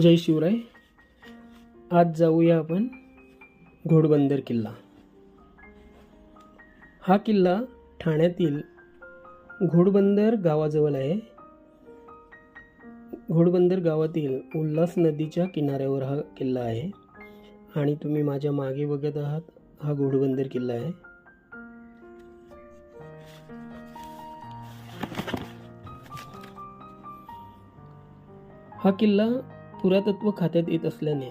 जय शिवराय. आज जाऊया आपण घोडबंदर किल्ला. हा किल्ला ठाण्यातील घोडबंदर गावाजवळ आहे. घोडबंदर गावातील उल्हास नदीच्या किनाऱ्यावर हा किल्ला आहे. आणि तुम्ही माझ्या मागे बघत आहात हा घोडबंदर किल्ला आहे. हा किल्ला पुरातत्व खात्यात येत असल्याने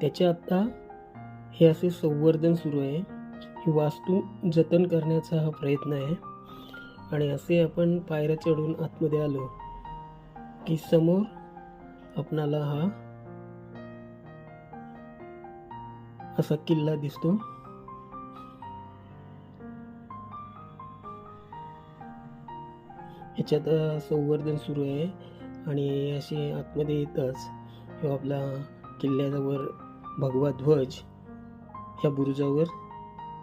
त्याचे आत्ता हे असे संवर्धन सुरू आहे. ही वास्तू जतन करण्याचा हा प्रयत्न आहे. आणि असे आपण पायऱ्या चढून आतमध्ये आलो की समोर आपणाला हा असा किल्ला दिसतो. ह्याच्यात संवर्धन सुरू आहे. आणि असे आतमध्ये येतच व आपला किल्ल्याजवळ भगवा ध्वज ह्या बुरुजावर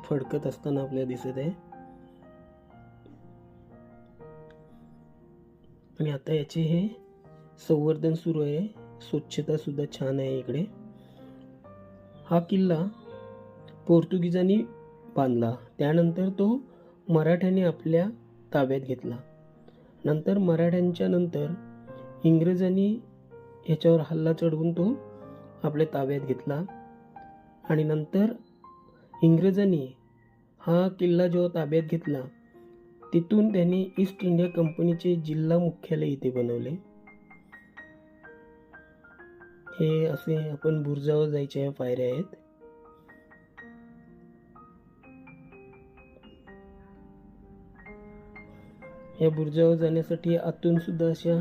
फडकत असताना आपल्याला दिसत आहे. आणि आता याचे हे संवर्धन सुरू आहे. स्वच्छता सुद्धा छान आहे इकडे. हा किल्ला पोर्तुगीजांनी बांधला. त्यानंतर तो मराठ्याने आपल्या ताब्यात घेतला. नंतर मराठ्यांच्या नंतर इंग्रजांनी याच्यावर हल्ला चढवून तो आपल्या ताब्यात घेतला. आणि नंतर इंग्रजांनी हा किल्ला जेव्हा ताब्यात घेतला तिथून त्यांनी ईस्ट इंडिया कंपनीचे जिल्हा मुख्यालय इथे बनवले. हे असे आपण बुरजावर जायच्या या पायऱ्या आहेत. या बुरजावर जाण्यासाठी आतून सुद्धा अशा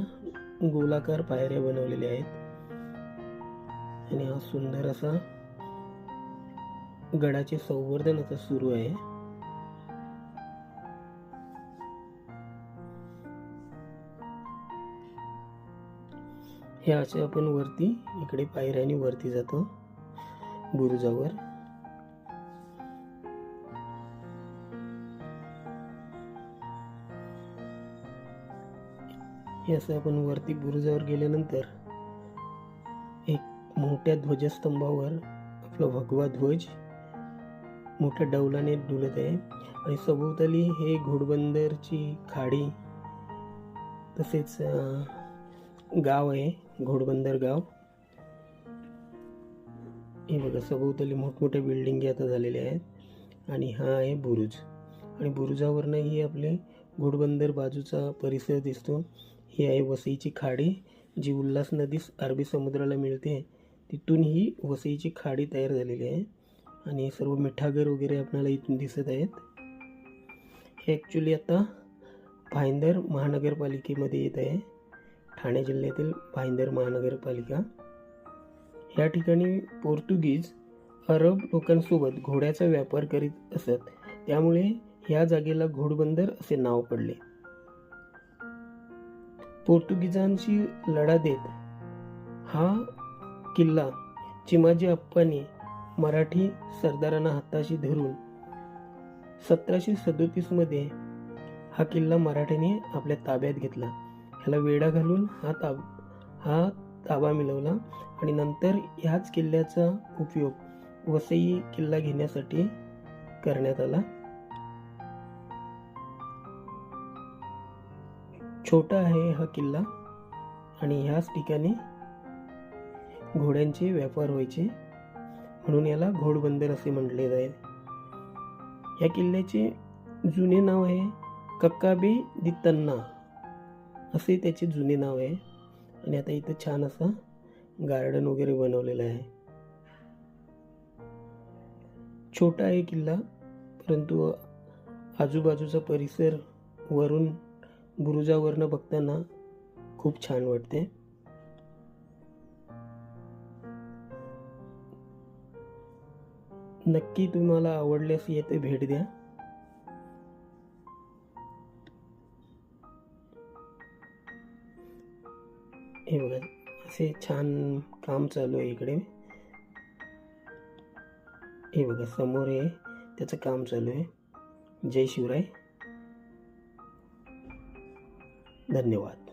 गोलाकार पायऱ्या बनवलेल्या आहेत. आणि हा सुंदर असा गडाचे संवर्धन आता सुरू आहे. हे असे आपण वरती इकडे पायऱ्याने वरती जातो. बुरुजावर. हे असं आपण वरती बुरुजावर गेल्यानंतर एक मोठ्या ध्वजस्तंभावर आपला भगवा ध्वज मोठ्या डौलाने डुलत आहे. आणि सभोवताली हे घोडबंदरची खाडी तसेच गाव आहे घोडबंदर गाव. हे बघा सभोवताली मोठमोठ्या बिल्डिंगी आता झालेल्या आहेत. आणि हा आहे बुरुज. आणि बुरुजावरनंही आपले घोडबंदर बाजूचा परिसर दिसतो. ही आहे वसईची खाडी जी उल्हास नदीस अरबी समुद्राला मिळते. तिथून ही वसईची खाडी तयार झालेली आहे आणि सर्व मिठागर वगैरे आपल्याला इथून दिसत आहेत. हे ॲक्च्युली आता भाईंदर महानगरपालिकेमध्ये येत आहे. ठाणे जिल्ह्यातील भाईंदर महानगरपालिका. या ठिकाणी पोर्तुगीज अरब लोकांसोबत घोड्याचा व्यापार करीत असत. त्यामुळे ह्या जागेला घोडबंदर असे नाव पडले. पोर्तुगीजांशी लढा देत. हा किल्ला चिमाजी अप्पाने मराठी सरदारांना हाताशी धरून सतराशे सदोतीसमध्ये हा किल्ला मराठ्याने आपल्या ताब्यात घेतला. ह्याला वेढा घालून हा ताब हा ताबा मिळवला आणि नंतर ह्याच किल्ल्याचा उपयोग वसई किल्ला घेण्यासाठी करण्यात आला. छोटा आहे हा किल्ला आणि ह्याच ठिकाणी घोड्यांचे व्यापार व्हायचे. म्हणून याला घोडबंदर असे म्हटले जाईल. या किल्ल्याचे जुने नाव आहे कक्काबे दित्तन्ना असे त्याचे जुने नाव आहे. आणि आता इथं छान असं गार्डन वगैरे बनवलेलं आहे. छोटा आहे किल्ला परंतु आजूबाजूचा परिसर वरून बुरुजावरनं बघताना खूप छान वाटते. नक्की तुम्हाला आवडल्यास येथे भेट द्या. हे बघा असे छान काम चालू आहे इकडे. हे बघा समोर आहे त्याचं काम चालू आहे. जय शिवराय. धन्यवाद.